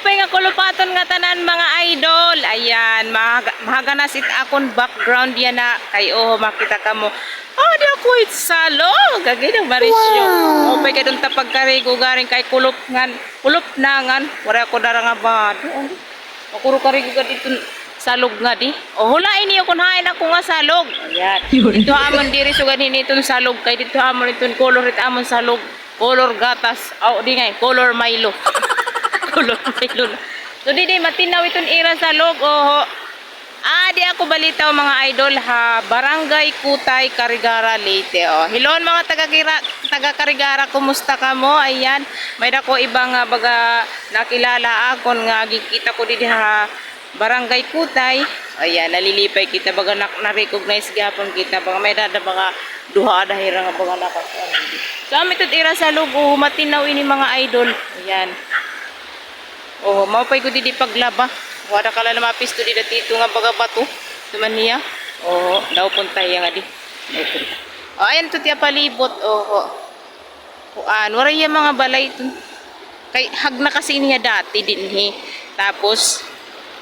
maupay nga kulupaton nga tanan mga idol. Ayan, mahaga, mahaga na sit akon background yan na kay oh makita ka mo. Oh, di ako it salo. Gagay ng Marisyo. Wow. Maupay ka dun tapag karigo garing kay kulop ngan. Kulop na ngan. Wala ko dara nga ba. Makuro karigo ka dito salog nga di. O hulain niyo kung hain ako nga salog. Ayan. Dito amon diri sugad itong salog kay dito amon itong color it amon salog. Color gatas. Aw di nga color Milo. Milo. na. So di matinaw itong ira salog. Oho. Ah, di ako balitaw mga idol ha. Barangay Kutay, Karigara, Leyte. Oh. Hilon mga taga taga Karigara, kumusta ka mo? Ayan. May dako ibang nga baga nakilala akon nga gikita ko di ha Barangay Kutay. Ayan, nalilipay kita baga na, na-recognize gapon kita baga may dada baga duha dahira nga baga nakasan. So amin tud ira sa lugo matinaw ini mga idol. Ayan. Oh, mapay ko di paglaba. Wala kala na mapis to di dito nga baga bato. Tuman niya. Oh, daw punta ya nga di. Oh, ayan to tiya palibot. Oh, oh. Kuan, wala yung mga balay to. Kay hag na kasi niya dati din he. Tapos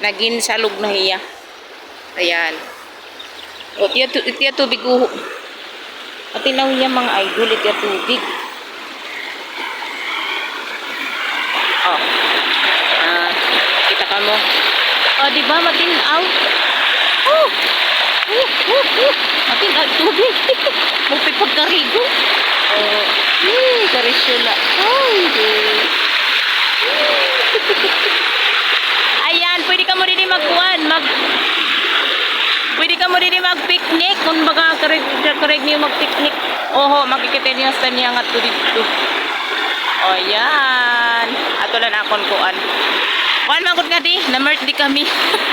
naging salog na hiya. Ayan. O tiya, tu, tiya tubig uho. At tinaw niya mga idol, tiya tubig. Oh. Ah, kita ka mo. Oh, di ba matinaw? Oh. Oh, oh, oh. Matinaw tubig. Mupi pagkarigo. Oh. Hmm, karisyola. Ay, di. Ayan, pwede ka mo rin magkuhan, mag... Pwede ka mo rin mag-picnic, kung baga kareg niyo mag-picnic. Oho, makikita niyo sa niya nga to dito. O, yan. Ato lang akon kuan. Kuan mangkot nga di, na-merch di kami.